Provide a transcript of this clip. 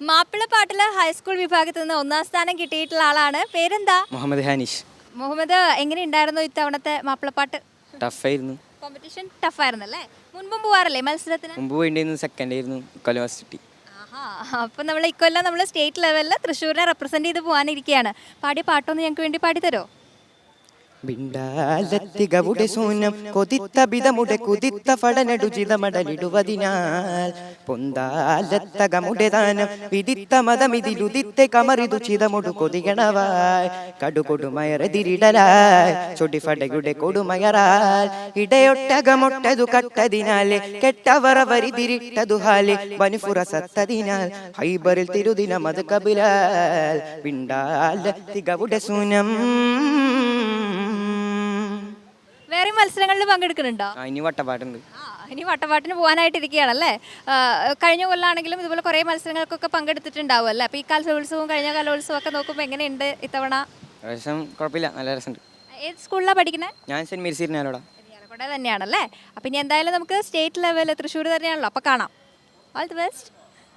മാപ്പിളപ്പാട്ടിൽ high school വിഭാഗത്തിൽ നിന്ന് ഒന്നാം സ്ഥാനം കിട്ടിയിട്ടുള്ള ആളാണ്. പേരെന്താ? മുഹമ്മദ് ഹാനിഷ്. മുഹമ്മദ് എങ്ങനെ ഉണ്ടായിരുന്നു ഇത്തവണത്തെ മാപ്പിളപ്പാട്ട് ടഫായിരുന്നു കോമ്പറ്റീഷൻ ടഫായിരുന്നു അല്ലേ മുൻപും പോവാറല്ലേ മത്സരത്തിന്? മുമ്പ് പോയിണ്ടായിരുന്നു സെക്കൻഡ് ആയിരുന്നു കൊല്ലം ഫസ്റ്റ് കിട്ടി അപ്പം നമ്മൾ ഇക്കൊല്ലം നമ്മൾ സ്റ്റേറ്റ് ലെവലിൽ തൃശ്ശൂരിനെ റെപ്രസെന്റ് ചെയ്ത് പോകാനിരിക്കുകയാണ് പാടിയ പാട്ടൊന്ന് ഞങ്ങൾക്ക് വേണ്ടി പാടിത്തരോ? ബിണ്ടാലത്തികവുടെ സൂനം കൊതിത്ത ബിതമുടെ കുതിത്ത ഫടനടുചിതമടലിടുവതിനാൽ പൊന്താലത്തകമുടെ ദാനം വിദിത്ത മതമിതിലുദിത്തെ കമറിതു ചിതമുടു കൊതികണവായി കടുകൊടുമയറതിരിടലായ് ചൊടിഫടയുടെ കൊടുമയറാൽ ഇടയൊട്ടകമൊട്ടതു കട്ടതിനാലെ കെട്ടവറ വരിതിരിട്ടതു ഹാലെ വനുഫുറ സത്തതിനാൽ ഹൈബറിൽ തിരുദിനം അത് കപിലാൽ പിണ്ടാലത്തികവുടെ സൂനം മത്സരങ്ങളിൽ പങ്കെടുക്കുന്നുണ്ടോ? ആ, ഇനി വട്ടപ്പാട്ടുണ്ട്. ആ, ഇനി വട്ടപ്പാട്ടിന് പോകാനായിട്ട് ഇരിക്കുകയാണല്ലേ ആ, കഴിഞ്ഞ കൊല്ലാണെങ്കിലും ഇതുപോലെ കുറേ മത്സരങ്ങൾക്കൊക്കെ പങ്കെടുത്തിട്ടുണ്ടാവും അല്ലേ? അപ്പോൾ ഈ കലോത്സവവും കഴിഞ്ഞ കലോത്സവം ഒക്കെ നോക്കുമ്പോൾ എങ്ങനെയുണ്ട് ഇത്തവണ? രസം കുഴപ്പമില്ല. നല്ല രസമുണ്ട്. ഏത് സ്കൂളിലാണ് പഠിക്കുന്നത് ഞാൻ സെന്റ് മേരിസിരുന്നാലോടാ തന്നെയാണല്ലേ? അപ്പം ഇനി എന്തായാലും നമുക്ക് സ്റ്റേറ്റ് ലെവൽ തൃശ്ശൂർ തന്നെയാണല്ലോ. അപ്പോൾ കാണാം. All the best